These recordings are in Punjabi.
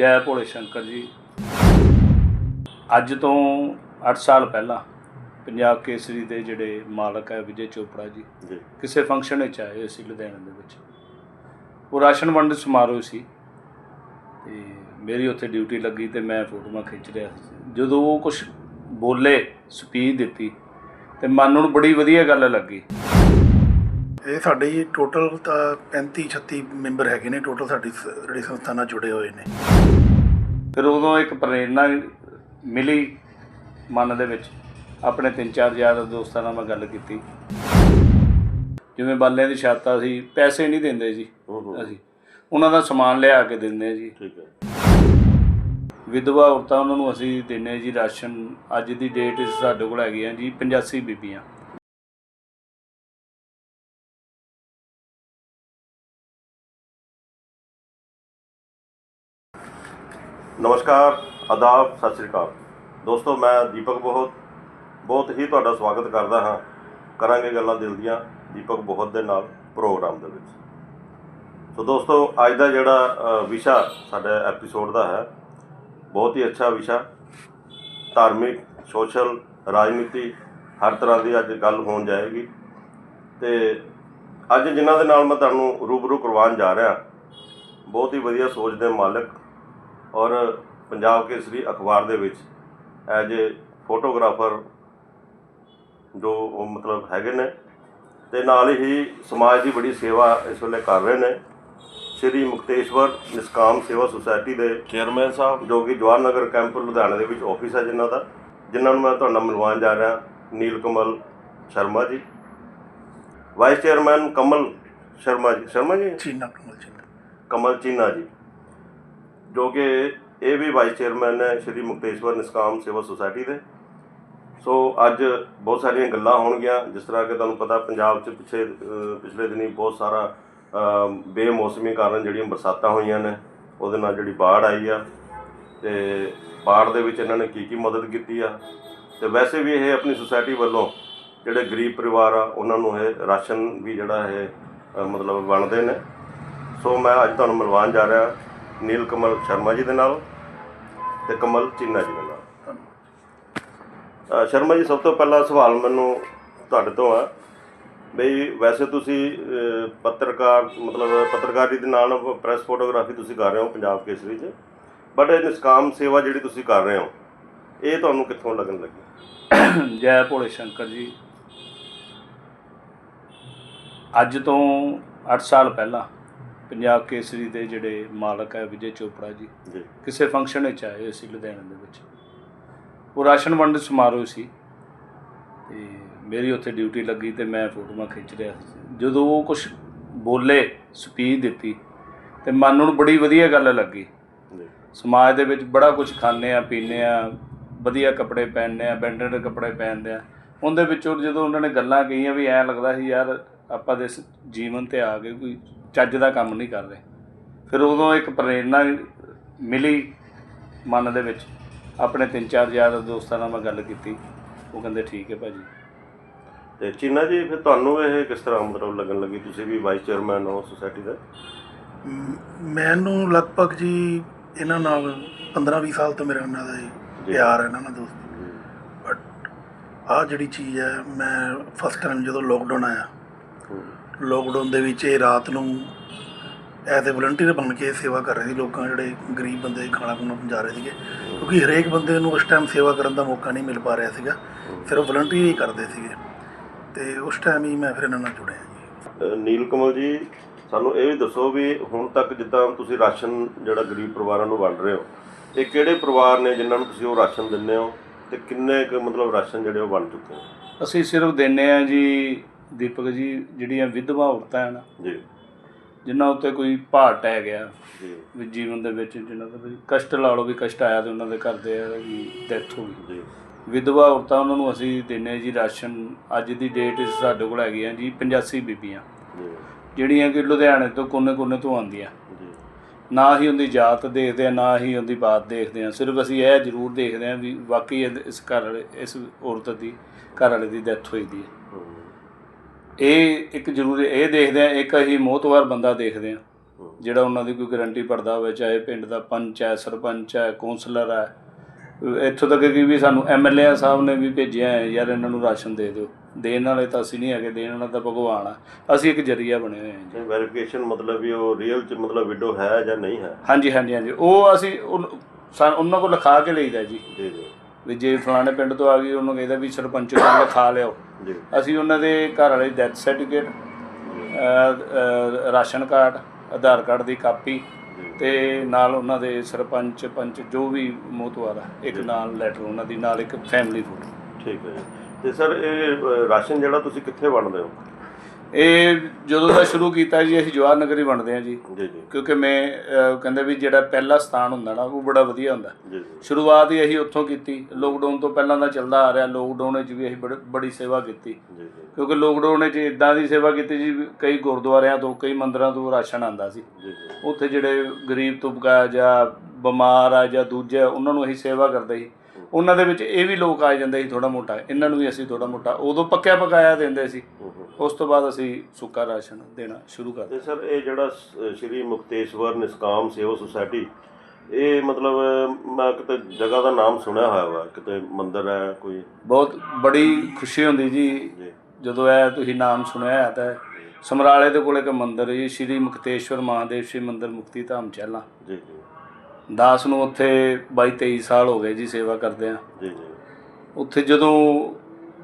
ਜੈ ਭੋਲੇ ਸ਼ੰਕਰ ਜੀ। ਅੱਜ ਤੋਂ 8 ਸਾਲ ਪਹਿਲਾਂ ਪੰਜਾਬ ਕੇਸਰੀ ਦੇ ਜਿਹੜੇ ਮਾਲਕ ਹੈ ਵਿਜੇ ਚੋਪੜਾ ਜੀ ਕਿਸੇ ਫੰਕਸ਼ਨ ਵਿੱਚ ਆਏ ਸੀ ਲੁਧਿਆਣੇ ਦੇ ਵਿੱਚ। ਉਹ ਰਾਸ਼ਨ ਵੰਡ ਸਮਾਰੋਹ ਸੀ ਤੇ ਮੇਰੀ ਉੱਥੇ ਡਿਊਟੀ ਲੱਗੀ ਤੇ ਮੈਂ ਫੋਟੋਆਂ ਖਿੱਚ ਰਿਹਾ ਸੀ। ਜਦੋਂ ਉਹ ਕੁਝ ਬੋਲੇ ਸਪੀਚ ਦਿੱਤੀ ਤੇ ਮਨ ਨੂੰ ਬੜੀ ਵਧੀਆ ਗੱਲ ਲੱਗੀ। ਇਹ ਸਾਡੇ ਜੀ ਟੋਟਲ ਤਾਂ 35 36 ਮੈਂਬਰ ਹੈਗੇ ਨੇ ਟੋਟਲ ਸਾਡੀ ਸ- ਜਿਹੜੀ ਸੰਸਥਾ ਨਾਲ ਜੁੜੇ ਹੋਏ ਨੇ। ਫਿਰ ਉਦੋਂ ਇੱਕ ਪ੍ਰੇਰਣਾ ਮਿਲੀ ਮਨ ਦੇ ਵਿੱਚ। ਆਪਣੇ ਤਿੰਨ ਚਾਰ ਯਾਰ ਦੋਸਤਾਂ ਨਾਲ ਮੈਂ ਗੱਲ ਕੀਤੀ। ਜਿਵੇਂ ਬਾਲਿਆਂ ਦੀ ਛਾਤਾ ਸੀ ਪੈਸੇ ਨਹੀਂ ਦਿੰਦੇ ਜੀ ਅਸੀਂ। ਉਹਨਾਂ ਦਾ ਸਮਾਨ ਲਿਆ ਕੇ ਦਿੰਦੇ ਜੀ। ਠੀਕ ਹੈ। ਵਿਧਵਾ ਔਰਤਾਂ ਉਹਨਾਂ ਨੂੰ ਅਸੀਂ ਦਿੰਦੇ ਜੀ ਰਾਸ਼ਨ। ਅੱਜ ਦੀ ਡੇਟ ਇਸ ਸਾਡੇ ਕੋਲ ਹੈਗੀਆਂ ਜੀ 85 ਬੀਬੀਆਂ। ਨਮਸਕਾਰ ਆਦਾਬ ਸਤਿ ਸ੍ਰੀ ਅਕਾਲ। ਦੋਸਤੋ, ਮੈਂ ਦੀਪਕ ਬਹੁਤ ਬਹੁਤ ਹੀ ਤੁਹਾਡਾ ਸਵਾਗਤ ਕਰਦਾ ਹਾਂ ਕਰਾਂਗੇ ਗੱਲਾਂ ਦਿਲ ਦੀਆਂ ਦੀਪਕ ਬਹੁਤ ਦੇ ਨਾਲ ਪ੍ਰੋਗਰਾਮ ਦੇ ਵਿੱਚ। ਸੋ ਦੋਸਤੋ, ਅੱਜ ਦਾ ਜਿਹੜਾ ਵਿਸ਼ਾ ਸਾਡੇ ਐਪੀਸੋਡ ਦਾ ਹੈ, ਬਹੁਤ ਹੀ ਅੱਛਾ ਵਿਸ਼ਾ। ਧਾਰਮਿਕ, ਸੋਸ਼ਲ, ਰਾਜਨੀਤੀ ਹਰ ਤਰ੍ਹਾਂ ਦੀ ਅੱਜ ਗੱਲ ਹੋਣ ਜਾਏਗੀ। ਤੇ ਅੱਜ ਜਿਨ੍ਹਾਂ ਦੇ ਨਾਲ ਮੈਂ ਤੁਹਾਨੂੰ ਰੂਬਰੂ ਕਰਵਾਉਣ ਜਾ ਰਿਹਾ, ਬਹੁਤ ਹੀ ਵਧੀਆ ਸੋਚ ਦੇ ਮਾਲਕ ਔਰ ਪੰਜਾਬ ਕੇਸਰੀ ਅਖਬਾਰ ਦੇ ਵਿੱਚ ਐਜ ਏ ਫੋਟੋਗ੍ਰਾਫਰ ਜੋ ਉਹ ਮਤਲਬ ਹੈਗੇ ਨੇ ਤੇ ਨਾਲ ਹੀ ਸਮਾਜ ਦੀ ਬੜੀ ਸੇਵਾ ਇਸ ਵੇਲੇ ਕਰ ਰਹੇ ਨੇ। ਸ਼੍ਰੀ ਮੁਕਤੇਸ਼ਵਰ ਨਿਸਕਾਮ ਸੇਵਾ ਸੁਸਾਇਟੀ ਦੇ ਚੇਅਰਮੈਨ ਸਾਹਿਬ। ਜੋ ਕਿ ਜਵਾਹਰ ਨਗਰ ਕੈਂਪ ਲੁਧਿਆਣਾ ਦੇ ਵਿੱਚ ਆਫਿਸ ਹੈ ਜਿਨ੍ਹਾਂ ਦਾ ਜਿਨ੍ਹਾਂ ਨੂੰ ਮੈਂ ਤੁਹਾਡਾ ਮਿਲਵਾਉਣ ਜਾ ਰਿਹਾ ਨੀਲ ਕਮਲ ਸ਼ਰਮਾ ਜੀ। Vice chairman Kamal Sharma ji. ਸ਼ਰਮਾ ਜੀ? ਚੀਨਾ ਕਮਲ ਚੀਨਾ। ਕਮਲ ਚੀਨਾ ਜੀ। ਜੋ ਕਿ ਇਹ ਵੀ ਵਾਈਸ ਚੇਅਰਮੈਨ ਨੇ ਸ਼੍ਰੀ ਮੁਕਤੇਸ਼ਵਰ ਨਿਸਕਾਮ ਸੇਵਾ ਸੁਸਾਇਟੀ ਦੇ। ਸੋ ਅੱਜ ਬਹੁਤ ਸਾਰੀਆਂ ਗੱਲਾਂ ਹੋਣਗੀਆਂ, ਜਿਸ ਤਰ੍ਹਾਂ ਕਿ ਤੁਹਾਨੂੰ ਪਤਾ ਪੰਜਾਬ 'ਚ ਪਿੱਛੇ ਪਿਛਲੇ ਦਿਨੀ ਬਹੁਤ ਸਾਰਾ ਬੇਮੌਸਮੀ ਕਾਰਨ ਜਿਹੜੀਆਂ ਬਰਸਾਤਾਂ ਹੋਈਆਂ ਨੇ, ਉਹਦੇ ਨਾਲ ਜਿਹੜੀ ਬਾੜ ਆਈ ਆ। ਤੇ ਬਾੜ ਦੇ ਵਿੱਚ ਇਹਨਾਂ ਨੇ ਕੀ ਕੀ ਮਦਦ ਕੀਤੀ ਆ? ਤੇ ਵੈਸੇ ਵੀ ਇਹ ਆਪਣੀ ਸੁਸਾਇਟੀ ਵੱਲੋਂ ਜਿਹੜੇ ਗਰੀਬ ਪਰਿਵਾਰ ਆ, ਉਹਨਾਂ ਨੂੰ ਇਹ ਰਾਸ਼ਨ ਵੀ ਜਿਹੜਾ ਇਹ ਮਤਲਬ ਵੰਡਦੇ ਨੇ। ਸੋ ਮੈਂ ਅੱਜ ਤੁਹਾਨੂੰ ਮਿਲਵਾਉਣ ਜਾ ਰਿਹਾ। ਨੀਲ ਕਮਲ ਸ਼ਰਮਾ ਜੀ ਦੇ ਨਾਲ ਤੇ ਕਮਲ ਚੀਨਾ ਜੀ ਦੇ ਨਾਲ। ਸ਼ਰਮਾ ਜੀ ਸਭ ਤੋਂ ਪਹਿਲਾ ਸਵਾਲ ਮੈਨੂੰ ਤੁਹਾਡੇ ਤੋਂ ਆ ਬਈ ਵੈਸੇ ਤੁਸੀਂ ਪੱਤਰਕਾਰ ਮਤਲਬ ਪੱਤਰਕਾਰੀ ਦੇ ਨਾਲ ਪ੍ਰੈਸ ਫੋਟੋਗ੍ਰਾਫੀ ਤੁਸੀਂ ਕਰ ਰਹੇ ਹੋ ਪੰਜਾਬ ਕੇਸਰੀ 'ਚ ਬਟ ਇਹ ਨਿਸਕਾਮ ਸੇਵਾ ਜਿਹੜੀ ਤੁਸੀਂ ਕਰ ਰਹੇ ਹੋ ਇਹ ਤੁਹਾਨੂੰ ਕਿੱਥੋਂ ਲੱਗਣ ਲੱਗੀ? ਜੈ ਭੋਲੇ ਸ਼ੰਕਰ ਜੀ। ਅੱਜ ਤੋਂ 8 ਸਾਲ ਪਹਿਲਾਂ ਪੰਜਾਬ ਕੇਸਰੀ ਦੇ ਜਿਹੜੇ ਮਾਲਕ ਹੈ ਵਿਜੇ ਚੋਪੜਾ ਜੀ ਜੀ। ਕਿਸੇ ਫੰਕਸ਼ਨ ਵਿੱਚ ਆਏ ਹੋਏ ਸੀ ਲੁਧਿਆਣੇ ਦੇ ਵਿੱਚ। ਉਹ ਰਾਸ਼ਨ ਵੰਡ ਸਮਾਰੋਹ ਸੀ ਤੇ ਮੇਰੀ ਉੱਥੇ ਡਿਊਟੀ ਲੱਗੀ ਤੇ ਮੈਂ ਫੋਟੋਆਂ ਖਿੱਚ ਰਿਹਾ ਸੀ। ਜਦੋਂ ਉਹ ਕੁਝ ਬੋਲੇ ਸਪੀਚ ਦਿੱਤੀ ਤੇ ਮਨ ਨੂੰ ਬੜੀ ਵਧੀਆ ਗੱਲ ਲੱਗੀ। ਸਮਾਜ ਦੇ ਵਿੱਚ ਬੜਾ ਕੁਝ ਖਾਂਦੇ ਆ ਪੀਂਦੇ ਆ ਵਧੀਆ ਕੱਪੜੇ ਪਹਿਨਦੇ ਆ ਬੈਂਡਡ ਕੱਪੜੇ ਪਹਿਨਦੇ ਆ ਉਹਦੇ ਵਿੱਚੋਂ ਜਦੋਂ ਉਹਨਾਂ ਨੇ ਗੱਲਾਂ ਕਹੀਆਂ ਵੀ ਐਂ ਲੱਗਦਾ ਸੀ ਯਾਰ ਆਪਾਂ ਦੇ ਜੀਵਨ ਤੇ ਆ ਗਏ ਕੋਈ ਚੱਜ ਦਾ ਕੰਮ ਨਹੀਂ ਕਰ ਰਹੇ। ਫਿਰ ਉਦੋਂ ਇੱਕ ਪ੍ਰੇਰਣਾ ਮਿਲੀ ਮਨ ਦੇ ਵਿੱਚ। ਆਪਣੇ ਤਿੰਨ ਚਾਰ ਯਾਰ ਦੋਸਤਾਂ ਨਾਲ ਮੈਂ ਗੱਲ ਕੀਤੀ। ਉਹ ਕਹਿੰਦੇ ਠੀਕ ਹੈ ਭਾਜੀ। ਤੇ ਚੀਨਾ ਜੀ ਫਿਰ ਤੁਹਾਨੂੰ ਇਹ ਕਿਸ ਤਰ੍ਹਾਂ ਮਤਲਬ ਲੱਗਣ ਲੱਗੀ? ਤੁਸੀਂ ਵੀ ਵਾਈਸ ਚੇਅਰਮੈਨ ਹੋ ਸੁਸਾਇਟੀ ਦੇ? ਮ- ਮੈਨੂੰ ਲਗਭਗ ਜੀ ਇਹਨਾਂ ਨਾਲ 15-20 ਸਾਲ ਤੋਂ ਮੇਰਾ ਇਹਨਾਂ ਦਾ ਜੀ। ਪਿਆਰ ਹੈ ਇਹਨਾਂ ਨਾਲ ਦੋਸਤੀ ਬਟ ਆਹ ਜਿਹੜੀ ਚੀਜ਼ ਹੈ ਮੈਂ ਫਸਟ ਟਾਈਮ ਜਦੋਂ ਲੋਕਡਾਊਨ ਆਇਆ ਹੂੰ। ਲੋਕਡਾਊਨ ਦੇ ਵਿੱਚ ਇਹ ਰਾਤ ਨੂੰ ਐਜ਼ ਅ ਵਲੰਟੀਅਰ ਬਣ ਕੇ ਸੇਵਾ ਕਰ ਰਹੇ ਸੀ ਲੋਕਾਂ ਜਿਹੜੇ ਗਰੀਬ ਬੰਦੇ ਖਾਣਾ ਖੁਣਾ ਪਹੁੰਚਾ ਰਹੇ ਸੀਗੇ। ਕਿਉਂਕਿ ਹਰੇਕ ਬੰਦੇ ਨੂੰ ਉਸ ਟਾਈਮ ਸੇਵਾ ਕਰਨ ਦਾ ਮੌਕਾ ਨਹੀਂ ਮਿਲ ਪਾ ਰਿਹਾ ਸੀਗਾ ਸਿਰਫ ਵਲੰਟੀਅਰ ਹੀ ਕਰਦੇ ਸੀਗੇ। ਤੇ ਉਸ ਟਾਈਮ ਹੀ ਮੈਂ ਫਿਰ ਇਹਨਾਂ ਨਾਲ ਜੁੜਿਆ ਜੀ। ਨੀਲ ਕਮਲ ਜੀ ਸਾਨੂੰ ਇਹ ਵੀ ਦੱਸੋ ਵੀ ਹੁਣ ਤੱਕ ਜਿੱਦਾਂ ਤੁਸੀਂ ਰਾਸ਼ਨ ਜਿਹੜਾ ਗਰੀਬ ਪਰਿਵਾਰਾਂ ਨੂੰ ਵੰਡ ਰਹੇ ਹੋ ਇਹ ਕਿਹੜੇ ਪਰਿਵਾਰ ਨੇ ਜਿਨ੍ਹਾਂ ਨੂੰ ਤੁਸੀਂ ਉਹ ਰਾਸ਼ਨ ਦਿੰਦੇ ਹੋ ਤੇ ਕਿੰਨੇ ਕੁ ਮਤਲਬ ਰਾਸ਼ਨ ਜਿਹੜੇ ਉਹ ਵੰਡ ਚੁੱਕੇ ਹੋ? ਅਸੀਂ ਸਿਰਫ ਦਿੰਨੇ ਆ ਜੀ ਦੀਪਕ ਜੀ ਜਿਹੜੀਆਂ ਵਿਧਵਾ ਔਰਤਾਂ ਹਨ ਜੀ। ਜਿਨ੍ਹਾਂ ਉੱਤੇ ਕੋਈ ਭਾਰ ਟਹਿ ਗਿਆ ਜੀ। ਵੀ ਜੀਵਨ ਦੇ ਵਿੱਚ ਜਿਨ੍ਹਾਂ ਦਾ ਵੀ ਕਸ਼ਟ ਲਾ ਲਓ ਵੀ ਕਸ਼ਟ ਆਇਆ ਤੇ ਉਹਨਾਂ ਦੇ ਘਰ ਦੇ ਡੈਥ ਹੋ ਗਈ। ਜੀ। ਵਿਧਵਾ ਔਰਤਾਂ ਉਹਨਾਂ ਨੂੰ ਅਸੀਂ ਦਿੰਨੇ ਜੀ ਰਾਸ਼ਨ ਅੱਜ ਦੀ ਡੇਟ ਇਸ ਸਾਡੇ ਕੋਲ ਹੈਗੀਆਂ ਜੀ 85 ਬੀਬੀਆਂ ਜੀ। ਜਿਹੜੀਆਂ ਕਿ ਲੁਧਿਆਣੇ ਤੋਂ ਕੋਨੇ-ਕੋਨੇ ਤੋਂ ਆਉਂਦੀਆਂ। ਜੀ। ਨਾ ਹੀ ਉਹਦੀ ਜਾਤ ਦੇਖਦੇ ਆ ਨਾ ਹੀ ਉਹਦੀ ਬਾਤ ਦੇਖਦੇ ਆ ਸਿਰਫ ਅਸੀਂ ਇਹ ਜ਼ਰੂਰ ਦੇਖਦੇ ਆ ਵੀ ਵਾਕਈ ਇਸ ਘਰ ਵਾਲੇ ਇਸ ਔਰਤ ਦੀ ਘਰ ਵਾਲੇ ਦੀ ਡੈਥ ਹੋਈ ਦੀ ਹੂੰ। ਇਹ ਇੱਕ ਜ਼ਰੂਰ ਇਹ ਦੇਖਦੇ ਆ ਇੱਕ ਅਸੀਂ ਮੋਹਤਵਾਰ ਬੰਦਾ ਦੇਖਦੇ ਆ। ਜਿਹੜਾ ਉਹਨਾਂ ਦੀ ਕੋਈ ਗਾਰੰਟੀ ਭਰਦਾ ਹੋਵੇ ਚਾਹੇ ਪਿੰਡ ਦਾ ਪੰਚ ਹੈ ਸਰਪੰਚ ਹੈ ਕੌਂਸਲਰ ਹੈ ਇੱਥੋਂ ਤੱਕ ਕਿ ਵੀ ਸਾਨੂੰ ਐਮਐਲਏ ਸਾਹਿਬ ਨੇ ਵੀ ਭੇਜਿਆ ਹੈ ਯਾਰ ਇਹਨਾਂ ਨੂੰ ਰਾਸ਼ਨ ਦੇ ਦਿਓ। ਦੇਣ ਵਾਲੇ ਤਾਂ ਅਸੀਂ ਨਹੀਂ ਹੈਗੇ ਦੇਣ ਵਾਲਾ ਤਾਂ ਭਗਵਾਨ ਆ ਅਸੀਂ ਇੱਕ ਜਰੀਆ ਬਣੇ ਹੋਏ ਹਾਂ ਜੀ। ਵੈਰੀਫਿਕੇਸ਼ਨ ਮਤਲਬ ਵੀ ਉਹ ਰੀਅਲ ਚ ਮਤਲਬ ਵਿਡੋ ਹੈ ਜਾਂ ਨਹੀਂ ਹੈ? ਹਾਂਜੀ ਹਾਂਜੀ ਹਾਂਜੀ। ਉਹ ਅਸੀਂ ਉਹਨਾਂ ਕੋਲ ਲਿਖਾ ਕੇ ਲਈਦਾ ਜੀ। ਜੀ ਜੀ। ਵੀ ਜੇ ਫਲਾਣੇ ਪਿੰਡ ਤੋਂ ਆ ਗਈ ਉਹਨੂੰ ਕਹਿੰਦਾ ਵੀ ਸਰਪੰਚ ਨੂੰ ਲਿਖਾ ਲਿਓ। ਜੀ। ਅਸੀਂ ਉਹਨਾਂ ਦੇ ਘਰ ਵਾਲੇ death certificate ration card Aadhaar card ਦੀ ਕਾਪੀ ਤੇ ਨਾਲ ਉਹਨਾਂ ਦੇ ਸਰਪੰਚ ਪੰਚ ਜੋ ਵੀ ਮੋਤਵਾਰ ਇੱਕ ਨਾਲ ਲੈਟਰ ਉਹਨਾਂ ਦੀ ਨਾਲ ਇੱਕ ਫੈਮਿਲੀ ਫੋਟੋ ਠੀਕ ਹੈ ਜੀ। ਤੇ ਸਰ ਇਹ ਰਾਸ਼ਨ ਜਿਹੜਾ ਤੁਸੀਂ ਕਿੱਥੇ ਵੰਡਦੇ ਹੋ? ਇਹ ਜਦੋਂ ਦਾ ਸ਼ੁਰੂ ਕੀਤਾ ਜੀ ਅਸੀਂ ਜਵਾਹਰ ਨਗਰ ਵੰਡਦੇ ਆ ਜੀ। ਜੀ ਜੀ। ਕਿਉਂਕਿ ਮੈਂ ਅਹ, ਕਹਿੰਦੇ ਵੀ ਜਿਹੜਾ ਪਹਿਲਾ ਸਥਾਨ ਹੁੰਦਾ ਨਾ ਉਹ ਬੜਾ ਵਧੀਆ ਹੁੰਦਾ। ਜੀ ਸ਼ੁਰੂਆਤ ਹੀ ਅਸੀਂ ਉੱਥੋਂ ਕੀਤੀ। ਲੋਕਡਾਊਨ ਤੋਂ ਪਹਿਲਾਂ ਦਾ ਚੱਲਦਾ ਆ ਰਿਹਾ। ਲੋਕਡਾਊਨ ਵਿੱਚ ਵੀ ਅਸੀਂ ਬੜ- ਬੜੀ ਸੇਵਾ ਕੀਤੀ। ਜੀ ਕਿਉਂਕਿ ਲੋਕਡਾਊਨ ਵਿੱਚ ਇਦਾਂ ਦੀ ਸੇਵਾ ਕੀਤੀ ਜੀ ਵੀ ਕਈ ਗੁਰਦੁਆਰਿਆਂ ਤੋਂ ਕਈ ਮੰਦਰਾਂ ਤੋਂ ਰਾਸ਼ਨ ਆਂਦਾ ਸੀ। ਜੀ ਉੱਥੇ ਜਿਹੜੇ ਗਰੀਬ ਤੁਬਕਾ ਜਾਂ ਬਿਮਾਰ ਆ ਜਾਂ ਦੂਜੇ ਉਹਨਾਂ ਨੂੰ ਅਸੀਂ ਸੇਵਾ ਕਰਦੇ ਸੀ। ਉਹਨਾਂ ਦੇ ਵਿੱਚ ਇਹ ਵੀ ਲੋਕ ਆ ਜਾਂਦੇ ਸੀ ਥੋੜਾ ਮੋਟਾ ਇਹਨਾਂ ਨੂੰ ਵੀ ਅਸੀਂ ਥੋੜਾ ਮੋਟਾ ਉਦੋਂ ਪੱਕਿਆ ਪਕਾਇਆ ਦਿੰਦੇ ਸੀ। ਉਸ ਤੋਂ ਬਾਅਦ ਅਸੀਂ ਸੁੱਕਾ ਰਾਸ਼ਨ ਦੇਣਾ ਸ਼ੁਰੂ ਕਰ ਤੇ ਸਰ ਇਹ ਜਿਹੜਾ ਸ਼੍ਰੀ ਮੁਕਤੇਸ਼ਵਰ ਨਿਸਕਾਮ ਸੇਵਾ ਸੁਸਾਇਟੀ ਇਹ ਮਤਲਬ ਮੈਂ ਕਿਤੇ ਜਗ੍ਹਾ ਦਾ ਨਾਮ ਸੁਣਿਆ ਹੋਇਆ ਵਾ ਕਿਤੇ ਮੰਦਿਰ ਹੈ ਕੋਈ? ਬਹੁਤ ਬੜੀ ਖੁਸ਼ੀ ਹੁੰਦੀ ਜੀ। ਜਦੋਂ ਇਹ ਤੁਸੀਂ ਨਾਮ ਸੁਣਿਆ ਹੈ ਤਾਂ ਸਮਰਾਲੇ ਦੇ ਕੋਲ ਇੱਕ ਮੰਦਿਰ ਹੈ ਜੀ ਸ਼੍ਰੀ ਮੁਕਤੇਸ਼ਵਰ ਮਹਾਦੇਵ ਸ਼ਿਵ ਮੰਦਿਰ ਮੁਕਤੀ ਧਾਮ ਚਹਿਲਾਂ। ਜੀ ਜੀ। ਦਾਸ ਨੂੰ ਉੱਥੇ 22 23 ਸਾਲ ਹੋ ਗਏ ਜੀ ਸੇਵਾ ਕਰਦੇ ਆ। ਜੀ ਜੀ। ਉੱਥੇ ਜਦੋਂ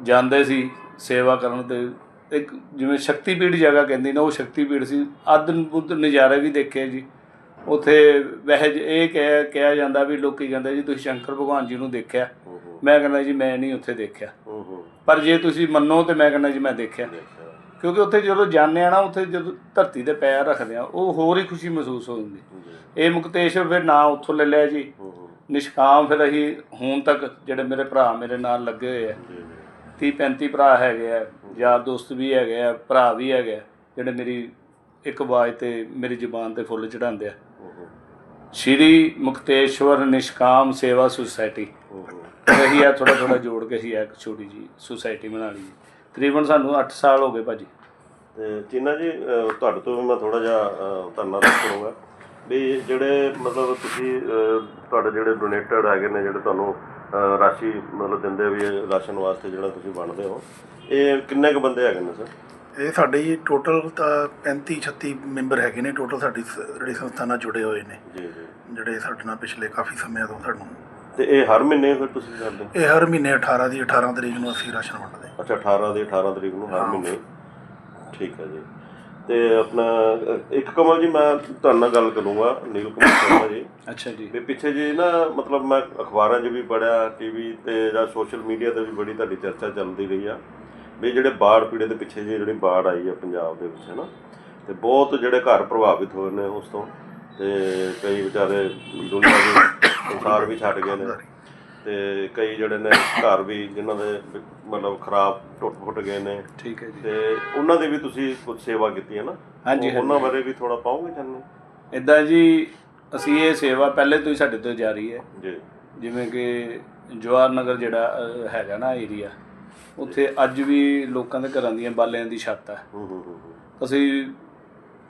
ਜਾਂਦੇ ਸੀ ਸੇਵਾ ਕਰਨ ਤੇ ਇੱਕ ਜਿਵੇਂ ਸ਼ਕਤੀਪੀਠ ਜਗ੍ਹਾ ਕਹਿੰਦੀ ਨਾ ਉਹ ਸ਼ਕਤੀਪੀਠ ਸੀ। ਅੱਧ ਬੁੱਧ ਨਜ਼ਾਰੇ ਵੀ ਦੇਖੇ ਜੀ। ਉੱਥੇ ਵਹਿ ਇਹ ਕਿਹਾ ਕਿਹਾ ਜਾਂਦਾ ਵੀ ਲੋਕੀ ਕਹਿੰਦੇ ਜੀ ਤੁਸੀਂ ਸ਼ੰਕਰ ਭਗਵਾਨ ਜੀ ਨੂੰ ਦੇਖਿਆ? ਮੈਂ ਕਹਿੰਦਾ ਜੀ ਮੈਂ ਨਹੀਂ ਉੱਥੇ ਦੇਖਿਆ। ਪਰ ਜੇ ਤੁਸੀਂ ਮੰਨੋ ਤੇ ਮੈਂ ਕਹਿੰਦਾ ਜੀ ਮੈਂ ਦੇਖਿਆ। ਕਿਉਂਕਿ ਉੱਥੇ ਜਦੋਂ ਜਾਂਦੇ ਆ ਨਾ ਉੱਥੇ ਜਦੋਂ ਧਰਤੀ ਤੇ ਪੈਰ ਰੱਖਦੇ ਆ ਉਹ ਹੋਰ ਹੀ ਖੁਸ਼ੀ ਮਹਿਸੂਸ ਹੋ। ਜਾਂਦੀ ਇਹ ਮੁਕਤੇਸ਼ਵਰ ਫਿਰ ਨਾਂ ਉੱਥੋਂ ਲੈ ਲਿਆ ਜੀ। ਹੂੰ ਹੂੰ। ਨਿਸ਼ਕਾਮ ਫਿਰ ਅਸੀਂ ਹੁਣ ਤੱਕ ਜਿਹੜੇ ਮੇਰੇ ਭਰਾ ਮੇਰੇ ਨਾਲ ਲੱਗੇ ਹੋਏ ਆ। ਜੀ ਜੀ। 30 35 ਭਰਾ ਹੈਗੇ ਆ ਯਾਰ ਦੋਸਤ ਵੀ ਹੈਗੇ ਆ ਭਰਾ ਵੀ ਹੈਗੇ ਆ ਜਿਹੜੇ ਮੇਰੀ ਇੱਕ ਆਵਾਜ਼ ਤੇ ਮੇਰੀ ਜ਼ੁਬਾਨ ਤੇ ਫੁੱਲ ਚੜਾਉਂਦੇ ਆ। ਹੂੰ ਹੂੰ। ਸ਼੍ਰੀ ਮੁਕਤੇਸ਼ਵਰ ਨਿਸ਼ਕਾਮ ਸੇਵਾ ਸੁਸਾਇਟੀ। ਹੂੰ ਹੂੰ। ਇਹੀ ਆ ਥੋੜਾ ਥੋੜਾ ਜੋੜ ਕੇ ਅਸੀਂ ਇੱਕ ਛੋਟੀ ਜੀ ਸੁਸਾਇਟੀ ਬਣਾ ਲਈ ਤਕਰੀਬਨ ਸਾਨੂੰ 8 ਸਾਲ ਹੋ ਗਏ ਭਾਜੀ। ਤੇ ਚੀਨਾ ਜੀ ਤੁਹਾਡੇ ਤੋਂ ਵੀ ਮੈਂ ਥੋੜਾ ਜਿਹਾ ਧੰਨਵਾਦ ਕਰੂੰਗਾ। ਵੀ ਜਿਹੜੇ ਮਤਲਬ ਤੁਸੀਂ ਤੁਹਾਡੇ ਜਿਹੜੇ ਡੋਨੇਟਡ ਹੈਗੇ ਨੇ ਜਿਹੜੇ ਤੁਹਾਨੂੰ ਰਾਸ਼ੀ ਮਤਲਬ ਦਿੰਦੇ ਵੀ ਰਾਸ਼ਨ ਵਾਸਤੇ ਜਿਹੜਾ ਤੁਸੀਂ ਵੰਡਦੇ ਹੋ ਇਹ ਕਿੰਨੇ ਕੁ ਬੰਦੇ ਹੈਗੇ ਨੇ ਸਰ? ਇਹ ਸਾਡੇ ਜੀ ਟੋਟਲ ਤਾਂ 35 36 ਮੈਂਬਰ ਹੈਗੇ ਨੇ। ਟੋਟਲ ਸਾਡੀ ਜਿਹੜੀ ਸੰਸਥਾ ਨਾਲ ਜੁੜੇ ਹੋਏ ਨੇ। ਜੀ ਜੀ। ਜਿਹੜੇ ਸਾਡੇ ਨਾਲ ਪਿਛਲੇ ਕਾਫੀ ਸਮੇਂ ਤੋਂ ਸਾਨੂੰ ਤੇ ਇਹ ਹਰ ਮਹੀਨੇ ਫਿਰ ਤੁਸੀਂ ਕਰਦੇ? ਇਹ ਹਰ ਮਹੀਨੇ 18 ਦੀ 18 ਤਰੀਕ ਨੂੰ ਅਸੀਂ ਰਾਸ਼ਨ ਵੰਡਦੇ ਹਾਂ। ਅੱਛਾ 18 ਦੇ 18 ਤਰੀਕ ਨੂੰ ਹਰ। ਮਹੀਨੇ। ਠੀਕ ਹੈ ਜੀ। ਤੇ ਆਪਣਾ ਇੱਕ ਕਮਲ ਜੀ ਮੈਂ ਤੁਹਾਡੇ ਨਾਲ ਗੱਲ ਕਰੂੰਗਾ ਨੀਲ ਕੁਮਾਰ ਸ਼ਰਮਾ ਜੀ। ਅੱਛਾ ਜੀ। ਵੀ ਪਿੱਛੇ ਜੀ ਨਾ ਮਤਲਬ ਮੈਂ ਅਖਬਾਰਾਂ 'ਚ ਵੀ ਪੜਿਆ ਟੀਵੀ ਤੇ ਜਾਂ ਸੋਸ਼ਲ ਮੀਡੀਆ ਤੇ ਵੀ ਬੜੀ ਤੁਹਾਡੀ ਚਰਚਾ ਚੱਲਦੀ ਰਹੀ ਆ। ਵੀ ਜਿਹੜੇ ਬਾੜ ਪੀੜੇ ਦੇ ਪਿੱਛੇ ਜਿਹੇ ਜਿਹੜੀ ਬਾੜ ਆਈ ਆ ਪੰਜਾਬ ਦੇ ਵਿੱਚ ਹੈ ਨਾ ਤੇ ਬਹੁਤ ਜਿਹੜੇ ਘਰ ਪ੍ਰਭਾਵਿਤ ਹੋਏ ਨੇ ਉਸ ਤੋਂ। ਤੇ ਕਈ ਵਿਚਾਰੇ ਦੁਨੀਆ ਦੇ ਸੰਸਾਰ ਵੀ ਛੱਡ ਗਏ ਨੇ। ਤੇ ਕਈ ਜਿਹੜੇ ਨੇ ਘਰ ਵੀ ਜਿਨ੍ਹਾਂ ਦੇ ਵੀ ਮਤਲਬ ਖਰਾਬ ਟੁੱਟ-ਫੁੱਟ ਗਏ ਨੇ। ਠੀਕ ਹੈ ਜੀ। ਤੇ ਉਹਨਾਂ ਦੀ ਵੀ ਤੁਸੀਂ ਕੁਝ ਸੇਵਾ ਕੀਤੀ ਹੈ ਨਾ? ਹਾਂਜੀ, ਉਹ- ਉਹਨਾਂ ਬਾਰੇ ਵੀ ਥੋੜਾ ਪਾਓਗੇ ਜਾਨੂੰ ਇਦਾਂ ਜੀ ਅਸੀਂ ਇਹ ਸੇਵਾ ਪਹਿਲੇ ਤੋਂ ਹੀ ਸਾਡੇ ਤੋਂ ਜਾਰੀ ਹੈ। ਜੀ। ਜਿਵੇਂ ਕਿ ਜਵਾਹਰ ਨਗਰ ਜਿਹੜਾ ਅਹ, ਹੈਗਾ ਨਾ ਏਰੀਆ ਉੱਥੇ ਅੱਜ ਵੀ ਲੋਕਾਂ ਦੇ ਘਰਾਂ ਦੀਆਂ ਬਾਲਿਆਂ ਦੀ ਛੱਤ ਹੈ। ਹੂੰ ਹੂੰ ਹੂੰ ਹੂੰ। ਅਸੀਂ